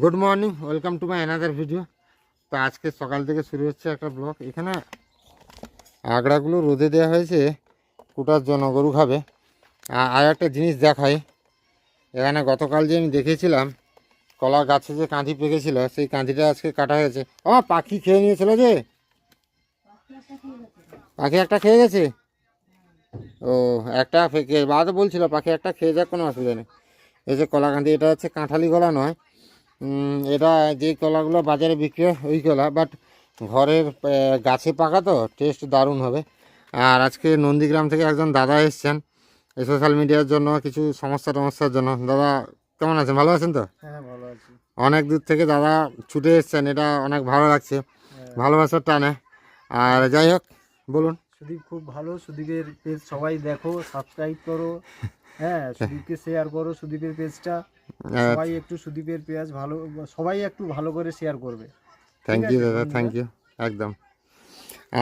Good morning welcome to my another video তো আজকে সকাল থেকে শুরু হচ্ছে একটা ব্লগ এখানে আগড়াগুলো রোদে দেওয়া হয়েছে, কুটার জন্য গরু খাবে আর একটা জিনিস দেখাই। এখানে গতকাল যে আমি দেখেছিলাম, কলা গাছে যে কাঁধি পেকেছিল, সেই কাঁধিটা আজকে কাটা হয়েছে। ও, পাখি খেয়ে নিয়েছিল যে? পাখি একটা খেয়ে গেছে? ও, একটা বাদ বলছিল, পাখি একটা খেয়ে যাক, কোনো অসুবিধা নেই। এই যে কলা কাঁধি, এটা হচ্ছে কাঁঠালি গলা নয়। এটা যে কলাগুলো বাজারে বিক্রি হয় ওই কলা বাট ঘরের গাছে পাকা তো টেস্ট দারুণ হবে। আর আজকে নন্দীগ্রাম থেকে একজন দাদা এসছেন এই সোশ্যাল মিডিয়ার জন্য কিছু সমস্যা টমস্যার জন্য। দাদা কেমন আছেন? ভালো আছেন তো? হ্যাঁ ভালো আছি। অনেক দূর থেকে দাদা ছুটে এসছেন এটা অনেক ভালো লাগছে। ভালোবাসার টানে। আর যাই হোক বলুন। সুদীপ খুব ভালো সুদীপের পেজ সবাই দেখো সাবস্ক্রাইব করো। হ্যাঁ সুদীপকে শেয়ার করো সুদীপের পেজটা হ্যাঁ। সবাই একটু সুদীপের পেজ ভালো সবাই একটু ভালো করে শেয়ার করবে। থ্যাংক ইউ দাদা। থ্যাংক ইউ একদম।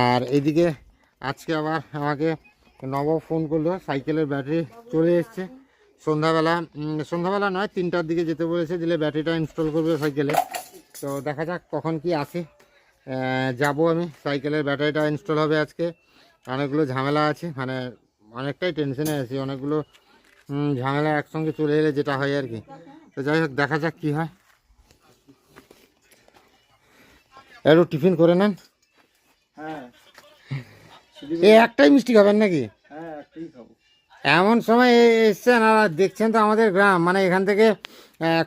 আর এইদিকে আজকে আবার আমাকে নব ফোন করল সাইকেলের ব্যাটারি চলে এসছে। সন্ধ্যাবেলা সন্ধ্যাবেলা নয় তিনটার দিকে যেতে বলেছে দিলে ব্যাটারিটা ইনস্টল করবে সাইকেলে তো দেখা যাক কখন কি আসে। যাব আমি সাইকেলের ব্যাটারিটা ইনস্টল হবে আজকে। অনেকগুলো ঝামেলা আছে মানে অনেকটাই টেনশনে আছি অনেকগুলো ঝামেলা একসঙ্গে চলে এলে যেটা হয় আর কি। তো যাই হোক দেখা যাক কী হয়। একটু টিফিন করে নেন। হ্যাঁ। এই একটাই মিষ্টি খাবেন নাকি? হ্যাঁ এমন সময় এসছেন আর দেখছেন তো আমাদের গ্রাম। মানে এখান থেকে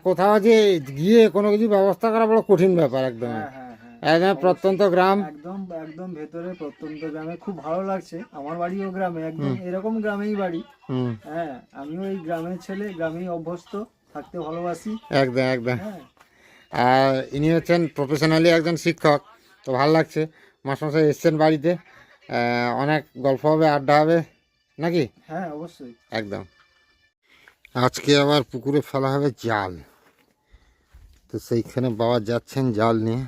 কোথাও যে গিয়ে কোনো কিছু ব্যবস্থা করা বড় কঠিন ব্যাপার একদম। হ্যাঁ। একদম প্রত্যন্ত গ্রাম। একদম একদম ভেতরে প্রত্যন্ত গ্রামে। খুব ভালো লাগছে। আমার বাড়িও গ্রামে একদম এরকম গ্রামেই বাড়ি। হ্যাঁ আমিও এই গ্রামের ছেলে গ্রামেই অভ্যস্ত থাকতে ভালোবাসি। একদম একদম। হ্যাঁ। আর ইনি হচ্ছেন প্রফেশনালি একজন শিক্ষক তো ভালো লাগছে। মাসমশাই এসছেন বাড়িতে। অনেক গল্প হবে আড্ডা হবে নাকি? হ্যাঁ অবশ্যই। একদম। আজকে আবার পুকুরে ফেলা হবে জাল। তো সেইখানে বাবা যাচ্ছেন জাল নিয়ে।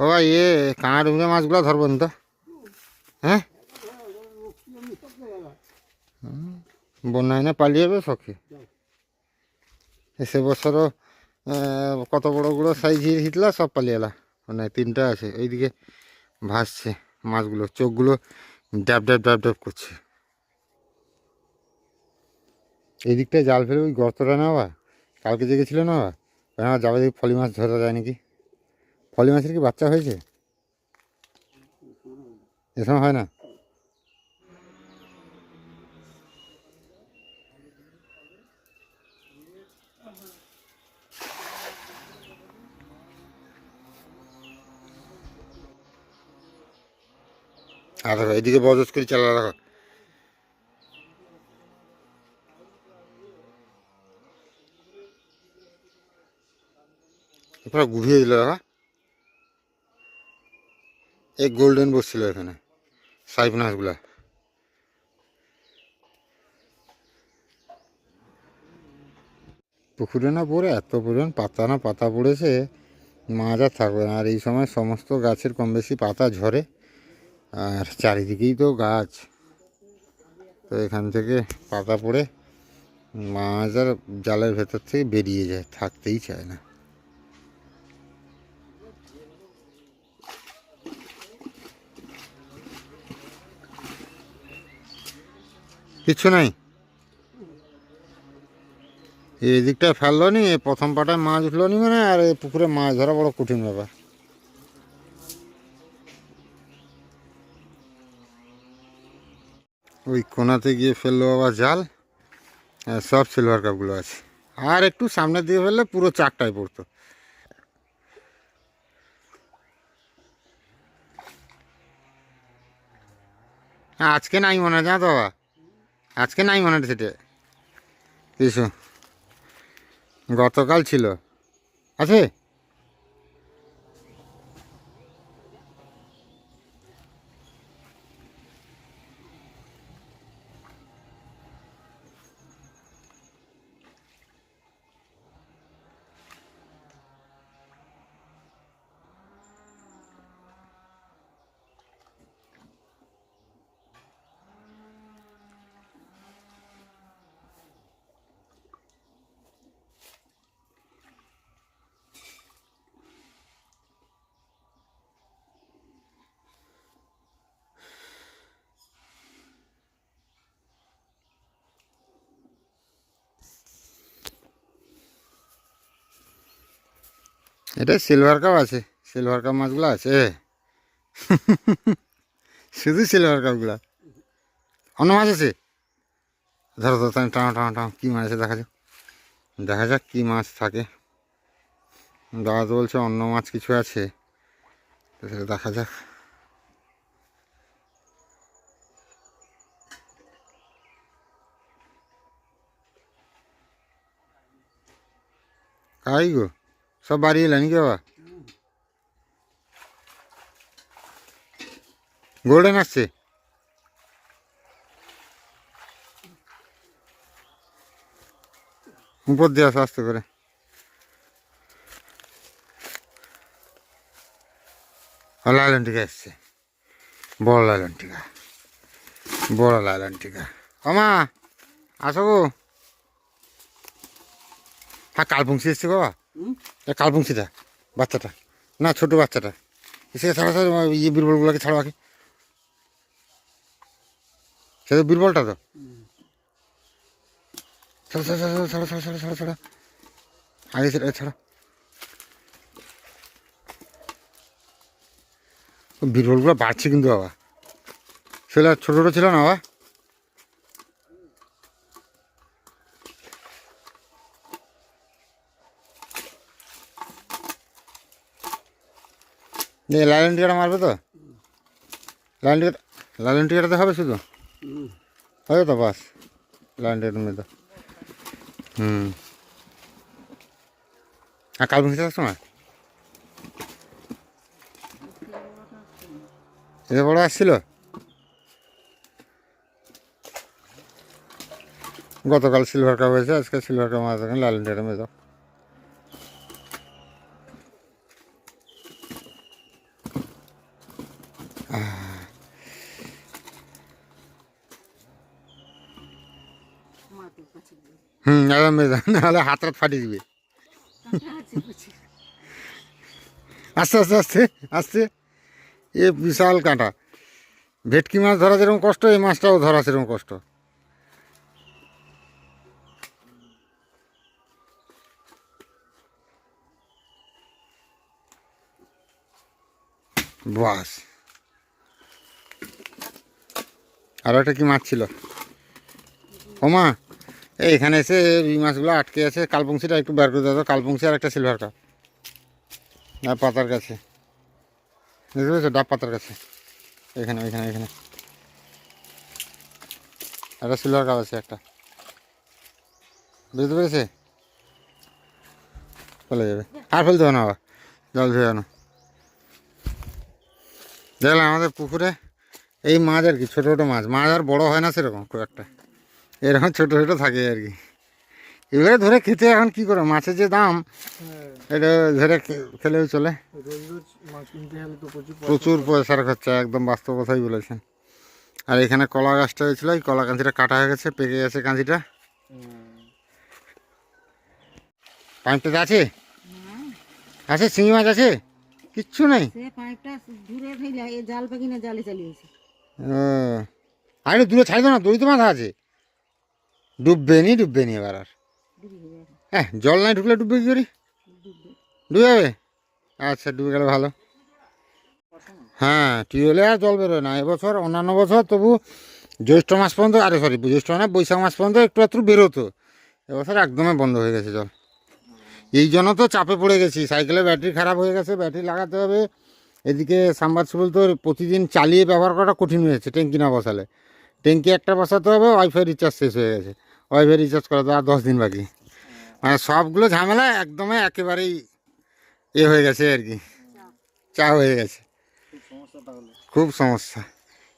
ও ভাই এ কাঁড় উড়ে মাছগুলো ধরবেন তো। হ্যাঁ? হুম, বন্যায় না পালিয়ে যাবে সখে। সে বছরও আহ, কত বড়গুলো সাইজ হিটলা সব পালিয়ে এলা। মানে তিনটা আছে ওইদিকে ভাসছে মাছগুলো চোখগুলো ড্যাব ড্যাব ড্যাব ড্যাব করছে। এই দিকটায় জাল ফেলে ওই গর্তটা না বা কালকে জেগেছিল না বা আমার যাবে দেখি ফলি মাছ ধরা যায় নাকি। ফলি মাছের কি বাচ্চা হয়েছে? এ সময় হয় না? আর এদিকে বজস করে চালা রাখো। পুরো ঘুরিয়ে দিল দাদা। এই গোল্ডেন বসছিল এখানে সাইফনাসগুলা পুকুরে না পড়ে, এত পরিমাণ পাতা না পাতা পড়েছে, মাছ আর থাকবে না। আর এই সময় সমস্ত গাছের কম বেশি পাতা ঝরে, আর চারিদিকেই তো গাছ। তো এখান থেকে পাতা পড়ে মাছ আর জালের ভেতর থেকে বেরিয়ে যায়, থাকতেই চায় না। কিচ্ছু নাই? এই দিকটা ফেলল নি প্রথম পাটায় মাছ উঠল নি মানে আর এই পুকুরে মাছ ধরা বড় কঠিন ব্যাপার। ওই কোনাতে গিয়ে ফেলল আবার জাল সব সিলভার কাপগুলো আছে। আর একটু সামনে দিয়ে ফেললে পুরো চাকটায় পড়তো। আজকে নাই মনে হয় তো বাবা। আজকে নাই মনে হচ্ছে কিছু গতকাল ছিল। আছে? এটা সিলভার কাপ আছে। সিলভার কাপ মাছগুলো আছে। শুধু সিলভার কাপগুলো অন্য মাছ আছে? ধরো ধরো, টানো টানো টানো, কী মাছ আছে দেখা যাক। দেখা যাক কী মাছ থাকে। দাদা তো বলছে অন্য মাছ কিছু আছে। তো সেটা দেখা যাক। কাই গো? সব বাড়ি এলেন কি বাবা? গোল্ডেন আসছে? উপর দিয়ে আসো, আস্তে করে। লালন টিকা এসছে। বড় লালন টিকা। বড় লালন টিকা। আমা আসো গো। হ্যাঁ কালপুংসি এসছে বাবা? কালপুংসিটা বাচ্চাটা। না, ছোট বাচ্চাটা। এসে ছাড়া ছাড়া ইয়ে বীরবলগুলোকে ছাড়ো আগে সে তো বীরবলটা তো। ছাড়ো ছাড়ো বীরবলগুলো বাড়ছে কিন্তু বাবা। সেগুলো ছোটো ছোটো ছিল না বাবা। দিয়ে লালন টিকাটা মারবে তো? লালন টিকা লালন টিকাটাতে হবে শুধু? হবে তো বাস। লালন টিকাটা মেয়ে তো হুম। আর কাল ভুঁসি সময়? এটা বড় আসছিল? গতকাল সিলভার কাপ হয়েছে আজকে সিলভার কাপ মাছ লালন টিকাটা মেয়ে মেয়ে নাহলে হাত ফাটিয়ে দিবে। আস্তে আস্তে আস্তে আস্তে। এ বিশাল কাঁটা। ভেটকি মাছ ধরা যেরকম কষ্ট, এই মাছটাও ধরা সেরকম কষ্ট। বাস। আর একটা কি মাছ ছিল? ওমা এই এখানে এসে এই মাছগুলো আটকে আছে। কালপংসিটা একটু বের করে দাও কালপংসি আর একটা সিলভার কাপ ডাব পাতার কাছে। বুঝতে পেরেছ ডাব পাতার কাছে। এখানে এখানে এখানে। একটা সিলভার কাপ আছে একটা। বুঝতে পেরেছে? চলে যাবে। আর ফেলতে হবে না আবার। জল ধুয়ে আনো। দেখলাম আমাদের পুকুরে এই মাছ আর কি, ছোটো ছোটো মাছ। মাছ আর বড়ো হয় না সেরকম, খুব একটা। এরকম ছোটো ছোটো থাকে আর কি। এবারে ধরে খেতে এখন কি করে মাছের যে দাম এটা ধরে খেলেও চলে। প্রচুর পয়সার খরচা একদম বাস্তব কথাই বলেছেন। আর এখানে কলা গাছটা হয়েছিল এই কলা কাঁচিটা কাটা হয়ে গেছে পেকে গেছে কাঁচিটা। পাইপটাতে আছে? আছে? চিংড়ি মাছ আছে? কিচ্ছু নেই? আর দূরে ছাড়ি দাও না দড়ি তো মাথা আছে। ডুববে নি ডুববে নি এবার আর। হ্যাঁ জল নাই ঢুকলে ডুববে কি করি? ডুবে যাবে? আচ্ছা ডুবে গেলে ভালো। হ্যাঁ টিউবওয়েলে আর জল বেরোয় না। এবছর, অন্যান্য বছর, তবু জ্যৈষ্ঠ মাস পর্যন্ত, আরে সরি জ্যৈষ্ঠ না বৈশাখ মাস পর্যন্ত একটু একটু বেরোতো। এবছর একদমই বন্ধ হয়ে গেছে জল। এই জন্য তো চাপে পড়ে গেছি। সাইকেলের ব্যাটারি খারাপ হয়ে গেছে, ব্যাটারি লাগাতে হবে। এদিকে সাম্বারসিবল তো প্রতিদিন চালিয়ে ব্যবহার করাটা কঠিন হয়েছে ট্যাঙ্কি না বসালে। ট্যাঙ্কি একটা বসাতে হবে, ওয়াইফাই রিচার্জ শেষ হয়ে গেছে। ওয়াইফাই রিচার্জ করা তো আর দশ দিন বাকি। মানে সবগুলো ঝামেলা একদমই একেবারেই এ হয়ে গেছে আর কি। চা হয়ে গেছে। খুব সমস্যা।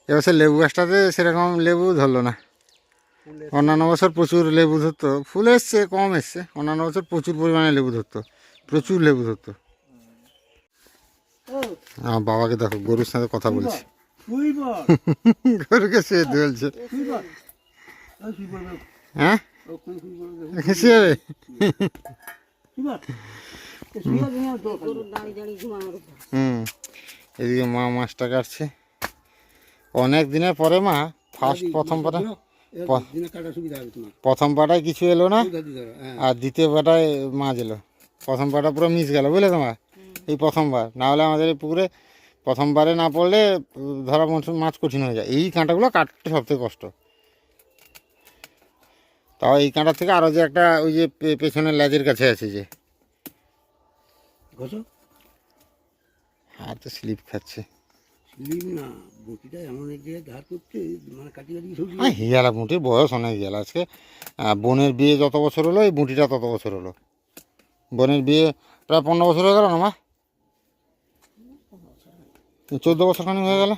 এবছর লেবু গাছটাতে সেরকম লেবু ধরলো না। অন্যান্য বছর প্রচুর লেবু ধরতো। ফুল এসছে কম এসছে। অন্যান্য বছর প্রচুর পরিমাণে লেবু ধরতো। প্রচুর লেবু ধরতো। আমার বাবাকে দেখো গরুর সাথে কথা বলছে। গরুকে সে তুলছে হ্যাঁ? হুম এদিকে মা মাছটা কাটছে। অনেক দিনের পরে মা ফার্স্ট প্রথম পাটা প্রথম পাটায় কিছু এলো না আর দ্বিতীয় পাটায় মাছ এলো। প্রথম পাটা পুরো মিস গেল বুঝলে তোমার এই প্রথমবার না হলে আমাদের এই পুকুরে প্রথমবারে না পড়লে ধরা মাছ কঠিন হয়ে যায়। এই কাঁটাগুলো কাটতে সবথেকে কষ্ট। তাও এই কাঁটা থেকে আরও যে একটা ওই যে পেছনের লেজের কাছে আছে যে। ঘষো। আর তো স্লিপ খাচ্ছে। না বটিটা এমন এক জায়গায় ধার করছে মানে কাটি কাটি সবজি হ্যাঁ হিয়ালা বয়স অনেক গেল আজকে বোনের বিয়ে যত বছর হলো এই বুটিটা তত বছর হলো। বোনের বিয়ে প্রায় পনেরো বছর হয়ে গেল না মা? চোদ্দ বছর খানি হয়ে গেল?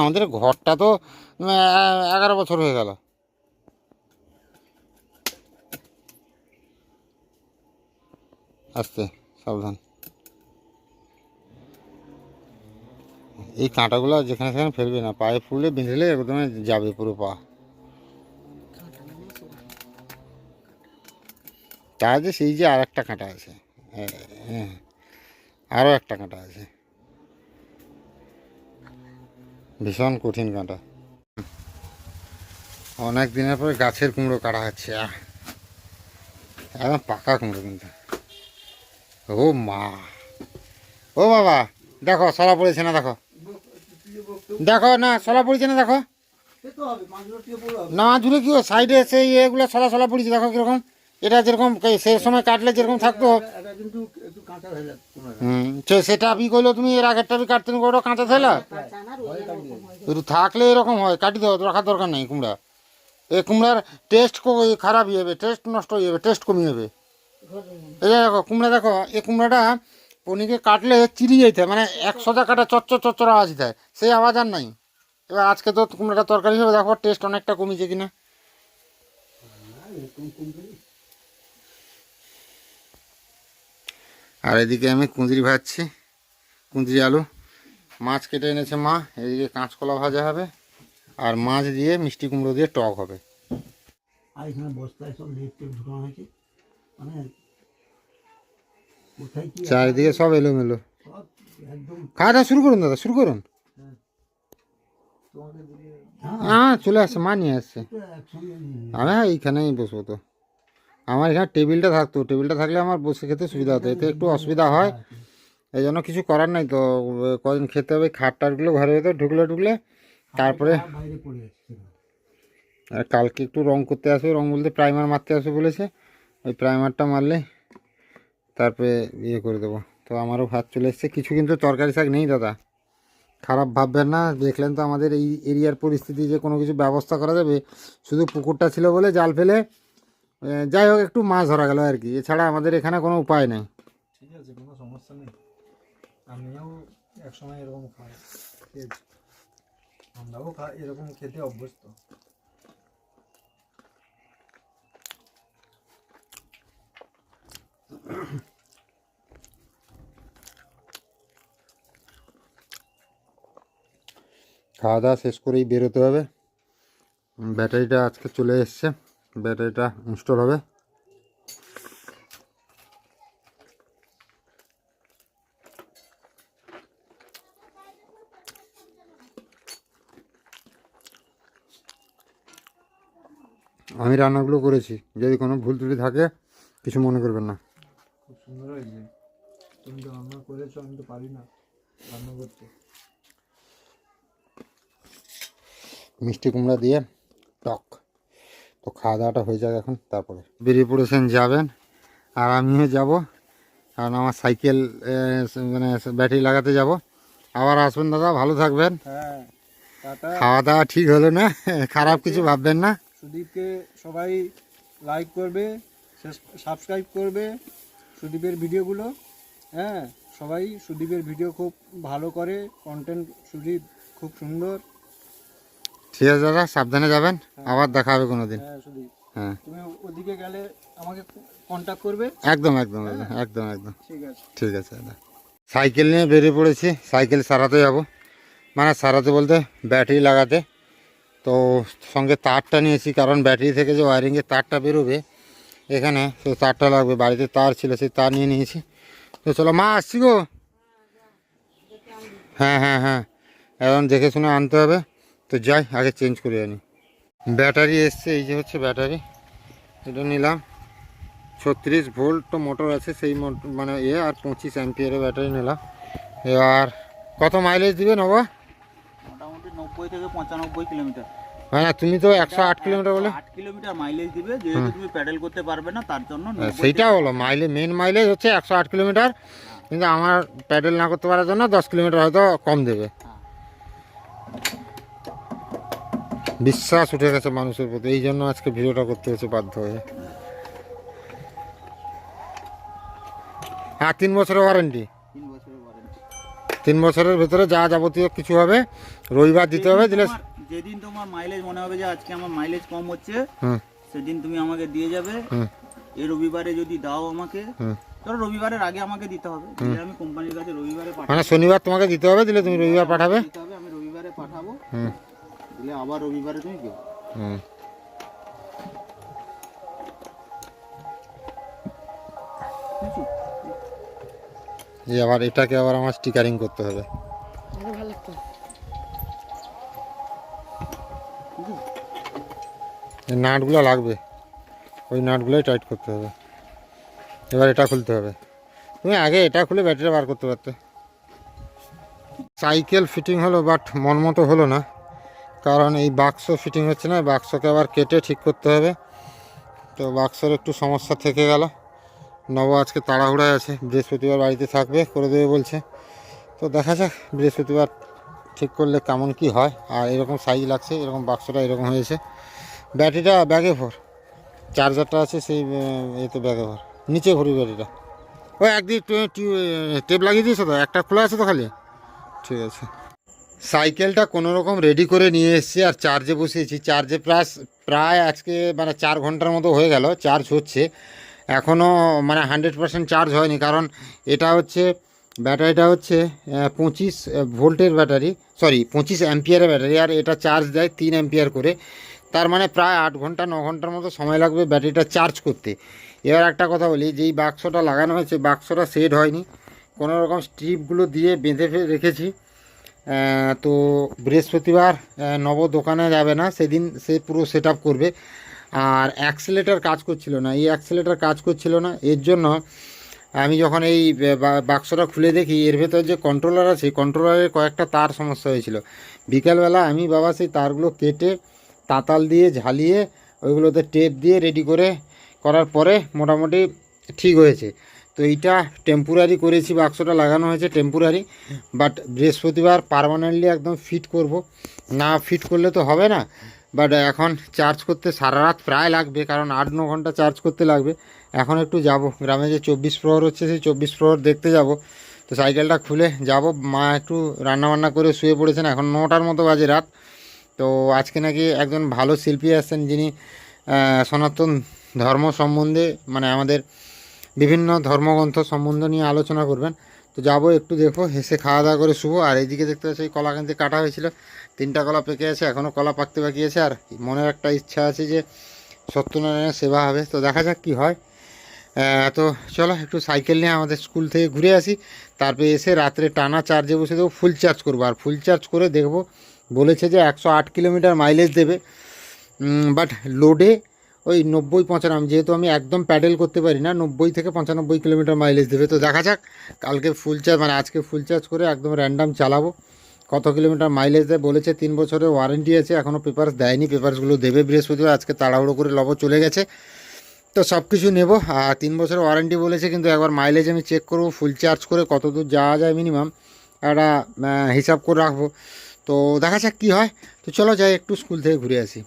আমাদের ঘরটা তো এগারো বছর হয়ে গেল। আস্তে, সাবধান। এই কাঁটাগুলো যেখানে সেখানে ফেলবে না, পায়ে ফুলে বিঁধলে একদম যাবে পুরো পা। তা যে সেই যে আর একটা কাঁটা আছে হ্যাঁ হ্যাঁ আরও একটা কাঁটা আছে। ভীষণ কঠিন কাঁটা। অনেক দিনের পরে গাছের কুমড়ো কাটা হচ্ছে একদম পাকা কুমড়ো কিন্তু। ও মা। ও বাবা, দেখো, সলা পড়েছে না, দেখো? দেখো, না, সলা পড়েছে না, দেখো? হবে না ঝুলে কি সাইডে সেই এগুলো সলা সলা পড়েছে, দেখো কীরকম? এটা যেরকম কে- সে সময় কাটলে যেরকম থাকতো। হুম সেটা আপনি কইলো তুমি? এর আগেরটা কাটতে ওটা কাঁচা। একটু থাকলে এরকম হয়, কাটি দেওয়া রাখার দরকার নেই, কুমড়া। এ কুমড়ার টেস্ট খারাপ হয়ে যাবে টেস্ট নষ্ট হয়ে যাবে টেস্ট কমে যাবে। এই দেখো, কুমড়া দেখো, এই কুমড়াটা পনিকে কাটলে চিরি যেতে মানে একশোটা কাটা চচ্চর চচ্চর আওয়াজ দেয় সেই আওয়াজ আর নাই। এবার আজকে তো কুমড়াটা তরকারি হবে, দেখো টেস্ট অনেকটা কমেছে কিনা। আর এদিকে আমি কুঁদরি ভাজছি, কুঁদরি আলু। মাছ কেটে এনেছে মা, এদিকে কাঁচকলা ভাজা হবে, আর মাছ দিয়ে মিষ্টি কুমড়ো দিয়ে টক হবে। আর এখানে বস্তায় সব লেপ টেপ ঢুকানো হয়েছে। মানে চারিদিকে সব এলোমেলো। খাওয়া দাওয়া শুরু করুন দাদা, শুরু করুন। হ্যাঁ চলে আসছে, মা নিয়ে আসছে। আমি হ্যাঁ এইখানেই বসবো তো। আমার এখানে টেবিলটা থাকতো, টেবিলটা থাকলে আমার বসে খেতে সুবিধা হতো, এতে একটু অসুবিধা হয়। এই জন্য কিছু করার নাই তো, কদিন খেতে হবে, খাট টাটগুলো ঘরে ভেতর ঢুকলে ঢুকলে, তারপরে আর কালকে একটু রং করতে আসবে, রং বলতে প্রাইমার মারতে আসবে বলেছে। ওই প্রাইমারটা মারলে তারপরে ইয়ে করে দেবো। তো আমারও ভাত চলে এসছে। কিছু কিন্তু তরকারি শাক নেই দাদা। খারাপ ভাববেন না, দেখলেন তো আমাদের এই এরিয়ার পরিস্থিতি যে কোনো কিছু ব্যবস্থা করা যাবে। শুধু পুকুরটা ছিল বলে জাল ফেলে যাই হোক, একটু মাছ ধরা গেল আর কি। এছাড়া আমাদের এখানে কোনো উপায় নেই। ঠিক আছে, কোনো সমস্যা নেই। আমিও এরকম খাই। এরকম খেতে অভ্যস্ত। খাওয়া দাওয়া শেষ করেই বেরোতে হবে। ব্যাটারিটা আজকে চলে এসছে। ব্যাটারিটা ইনস্টল হবে। আমি রান্নাগুলো করেছি। যদি কোনো ভুল ত্রুটি থাকে, কিছু মনে করবেন না। খুব সুন্দর হয়েছে। তুমি তো রান্না করেছ আমি তো পারি না রান্না করতে। মিষ্টি কুমড়া দিয়ে টক। তো খাওয়া দাওয়াটা হয়ে যাবে এখন তারপরে। বেরিয়ে পড়েছেন যাবেন। আর আমিও যাব কারণ আমার সাইকেল মানে ব্যাটারি লাগাতে যাব। আবার আসবেন দাদা ভালো থাকবেন। হ্যাঁ খাওয়া দাওয়া ঠিক হলো না খারাপ কিছু ভাববেন না। সুদীপকে সবাই লাইক করবে সাবস্ক্রাইব করবে। সুদীপের ভিডিওগুলো হ্যাঁ সবাই সুদীপের ভিডিও খুব ভালো করে কন্টেন্ট সুদীপ খুব সুন্দর। ঠিক আছে দাদা সাবধানে যাবেন আবার দেখা হবে কোনো দিন হ্যাঁ সুদীপ। হ্যাঁ। তুমি ওদিকে গেলে আমাকে কন্ট্যাক্ট করবে? একদম একদম একদম একদম একদম। ঠিক আছে। ঠিক আছে দাদা। সাইকেল নিয়ে বেরিয়ে পড়েছি সাইকেল সারাতে যাব। মানে সারাতে বলতে ব্যাটারি লাগাতে। তো সঙ্গে তারটা নিয়েছি কারণ ব্যাটারি থেকে যে ওয়ারিংয়ের তারটা বেরোবে এখানে সেই তারটা লাগবে, বাড়িতে তার ছিল, সেই তার নিয়ে নিয়েছি। তো চলো, মা আসছি গো। হ্যাঁ হ্যাঁ হ্যাঁ। এখন দেখে শুনে আনতে হবে। তো যাই, আগে চেঞ্জ করে আনি। ব্যাটারি এসছে, এই যে হচ্ছে ব্যাটারি। এটা নিলাম। ছত্রিশ ভোল্ট মোটর আছে, সেই মানে এ আর পঁচিশ অ্যাম্পিয়ারের ব্যাটারি নিলাম। এবার কত মাইলেজ দিবে নেব মোটামুটি নব্বই থেকে পঁচানব্বই কিলোমিটার। মানে তুমি তো একশো আট কিলোমিটার বলে। আট কিলোমিটার মাইলেজ দিবে যেহেতু তুমি প্যাডেল করতে পারবে না তার জন্য হ্যাঁ, 90 সেইটা হলো মাইলেজ মেন মাইলেজ হচ্ছে একশো আট কিলোমিটার। কিন্তু আমার প্যাডেল না করতে পারার জন্য দশ কিলোমিটার হয়তো কম দেবে। বিশ্বাস উঠে গেছে মানুষের প্রতি এই জন্য আজকে ভিডিওটা করতে হয়েছে বাধ্য হয়ে। হ্যাঁ তিন বছরের ওয়ারেন্টি তিন বছরের ওয়ারেন্টি তিন বছরের ভেতরে যা যাবতীয় কিছু হবে রবিবার দিতে হবে দিলে যেদিন তোমার মাইলেজ মনে হবে যে আজকে আমার মাইলেজ কম হচ্ছে সেদিন তুমি আমাকে দিয়ে যাবে। এই রবিবারে যদি দাও আমাকে ধরো রবিবারের আগে আমাকে দিতে হবে। দিলে আমি কোম্পানির কাছে রবিবারে মানে শনিবার তোমাকে দিতে হবে দিলে তুমি রবিবার পাঠাবে? দিতে হবে আমি রবিবারে পাঠাবো। দিলে আবার রবিবারে তুমি পেও হুম যে আবার এটাকে আবার আমার স্টিকারিং করতে হবে। ভালো লাগতো। নাটগুলো লাগবে। ওই নাটগুলোই টাইট করতে হবে। এবার এটা খুলতে হবে। তুমি আগে এটা খুলে ব্যাটারি বার করতে পারতে। সাইকেল ফিটিং হলো বাট মন মতো হলো না। কারণ এই বাক্স ফিটিং হচ্ছে না বাক্সকে আবার কেটে ঠিক করতে হবে। তো বাক্সের একটু সমস্যা থেকে গেল। নব আজকে তাড়াহুড়ায় আছে, বৃহস্পতিবার বাড়িতে থাকবে করে দেবে বলছে। তো দেখা যাক, বৃহস্পতিবার ঠিক করলে কেমন কি হয়, আর এরকম সাইজ লাগছে, এরকম বাক্সটা এরকম হয়েছে। ব্যাটারিটা ব্যাগে ভর। চার্জারটা আছে সেই এতে ব্যাগে ভর। নিচে ভরি ব্যাটারিটা ওই একদিক টু- টেপ লাগিয়ে দিয়েছ তো? একটা খোলা আছে তো খালি? ঠিক আছে। সাইকেলটা কোনো রকম রেডি করে নিয়ে এসেছি, আর চার্জে বসিয়েছি। চার্জে প্রায় প্রায় আজকে মানে চার ঘণ্টার মতো হয়ে গেল চার্জ হচ্ছে। এখনও মানে হান্ড্রেড পার্সেন্ট চার্জ হয়নি, কারণ এটা হচ্ছে ব্যাটারিটা হচ্ছে পঁচিশ ভোল্টের ব্যাটারি সরি পঁচিশ অ্যাম্পিয়ারের ব্যাটারি, আর এটা চার্জ দেয় তিন অ্যাম্পিয়ার করে। তার মানে প্রায় আট ঘণ্টা, ন ঘণ্টার মতো সময় লাগবে ব্যাটারিটা চার্জ করতে। এবার একটা কথা বলি, যেই বাক্সটা লাগানো হয়েছে, বাক্সটা সেট হয়নি। কোনো রকম স্ট্রিপগুলো দিয়ে বেঁধে রেখেছি। তো বৃহস্পতিবার নব দোকানে যাবে না, সেদিন সে পুরো সেট করবে। আর অ্যাক্সেলেটার কাজ করছিল না, এই অ্যাক্সেলেটার কাজ করছিল না, এর জন্য আমি যখন এই বাক্সটা খুলে দেখি, এর ভেতর যে কন্ট্রোলার আছে কন্ট্রোলারের কয়েকটা তার সমস্যা হয়েছিল। বিকালবেলা আমি বাবা, সেই তারগুলো কেটে তাতাল দিয়ে ঝালিয়ে ওইগুলোতে টেপ দিয়ে রেডি করে করার পরে মোটামুটি ঠিক হয়েছে। তো এইটা টেম্পোরারি করেছি, বাক্সটা লাগানো হয়েছে টেম্পোরারি বাট বৃহস্পতিবার পারমানেন্টলি একদম ফিট করব। না ফিট করলে তো হবে না বাট এখন চার্জ করতে সারা রাত প্রায় লাগবে, কারণ আট, ন ঘণ্টা চার্জ করতে লাগবে। এখন একটু যাব। গ্রামে যে চব্বিশ প্রহর হচ্ছে, সেই চব্বিশ প্রহর দেখতে যাব। তো সাইকেলটা খুলে যাব। মা একটু রান্নাবান্না করে শুয়ে পড়েছেন, এখন নটার মতো বাজে রাত। তো আজকে নাকি একজন ভালো শিল্পী আসছেন, যিনি সনাতন ধর্ম সম্বন্ধে মানে আমাদের বিভিন্ন ধর্মগ্রন্থ সম্বন্ধ নিয়ে আলোচনা করবেন। তো যাব একটু দেখো হেসে খাওয়া দাওয়া করে শুভ আর এইদিকে দেখতে পাচ্ছি কলা কিন্তু কাটা হয়েছিল। তিনটা কলা পেকে আছে এখনও কলা পাকতে বাকি আছে। আর মনের একটা ইচ্ছা আছে যে সত্যনারায়ণের সেবা হবে। তো দেখা যাক কি হয়। তো চলো, একটু সাইকেল নিয়ে আমাদের স্কুল থেকে ঘুরে আসি। তারপরে এসে রাত্রে টানা চার্জে বসে দেবো ফুল চার্জ করব। আর ফুল চার্জ করে দেখব, বলেছে যে একশো আট কিলোমিটার মাইলেজ দেবে। বাট লোডে ওই নব্বই পঁচানব্বই, যেহেতু আমি একদম প্যাডেল করতে পারি না, নব্বই থেকে পঁচানব্বই কিলোমিটার মাইলেজ দেবে। তো দেখা যাক, কালকে ফুল চার্জ মানে আজকে ফুল চার্জ করে একদম র্যান্ডাম চালাবো। কত কিলোমিটার মাইলেজ দেয় বলেছে, তিন বছরের ওয়ারেন্টি আছে এখনও পেপারস দেয়নি। পেপারসগুলো দেবে বৃহস্পতিবার, আজকে তাড়াহুড়ো করে লব চলে গেছে। তো সব কিছু নেব। আর তিন বছরের ওয়ারেন্টি বলেছে, কিন্তু একবার মাইলেজ আমি চেক করব ফুল চার্জ করে কত দূর যাওয়া যায় মিনিমাম একটা হিসাব করে রাখব। তো দেখা যাক কী হয়। তো চলো যাই, একটু স্কুল থেকে ঘুরে আসি।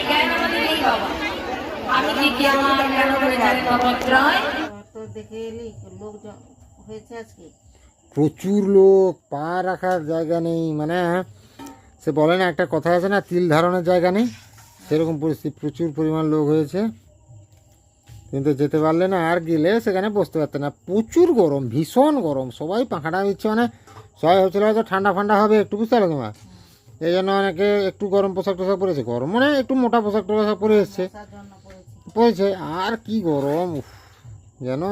জ্ঞান আমাদের নেই বাবা। আমি কি কি আমার জ্ঞান করে জানি নবদ্রয় তো দেখে এলি লোক হয়েছে আজকে। প্রচুর লোক, পা রাখার জায়গা নেই মানে সে বলে না, একটা কথা আছে না, তিল ধারণের জায়গা নেই? সেরকম পরিস্থিতি, প্রচুর পরিমাণ লোক হয়েছে। কিন্তু যেতে পারলে না, আর গেলে সেখানে বসতে পারতে না। প্রচুর গরম, ভীষণ গরম, সবাই পাখাটা দিচ্ছে মানে সবাই হচ্ছিল হয়তো ঠান্ডা ফান্ডা হবে, একটু বুঝতে পারো তোমার। এই জন্য অনেকে একটু গরম পোশাক টোশাক পরেছে গরম মানে একটু মোটা পোশাক টোশাক পরে এসছে। পড়েছে আর কি গরম যেন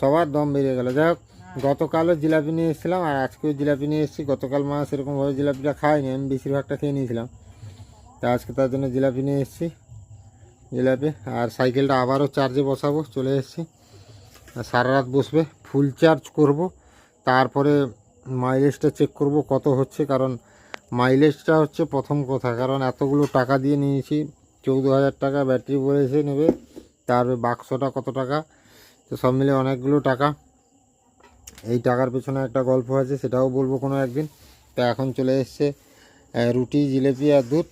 সবার দম বেরিয়ে গেল। যাই হোক গতকালও জিলাপি নিয়ে এসেছিলাম আর আজকেও জিলাপি নিয়ে এসেছি। গতকাল মা সেরকমভাবে জিলাপিটা খাইনি আমি বেশিরভাগটা খেয়ে নিয়েছিলাম। তা আজকে তার জন্য জিলাপি নিয়ে এসেছি, জিলাপি। আর সাইকেলটা আবারও চার্জে বসাবো, চলে এসেছি। সারা রাত বসবে, ফুল চার্জ করব, তারপরে মাইলেজটা চেক করব কত হচ্ছে, কারণ মাইলেজটা হচ্ছে প্রথম কথা। কারণ এতগুলো টাকা দিয়ে নিয়েছি, চৌদ্দ হাজার টাকা ব্যাটারি বলেছে নেবে তারপরে বাক্সটা কত টাকা, তো সব মিলে অনেকগুলো টাকা। এই টাকার পেছনে একটা গল্প আছে, সেটাও বলব কোনো একদিন। তো এখন চলে এসছে রুটি, জিলেপি আর দুধ।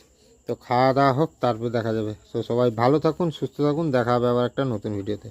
তো খাওয়া দাওয়া হোক, তারপর দেখা যাবে। তো সবাই ভালো থাকুন, সুস্থ থাকুন, দেখা হবে আবার একটা নতুন ভিডিওতে।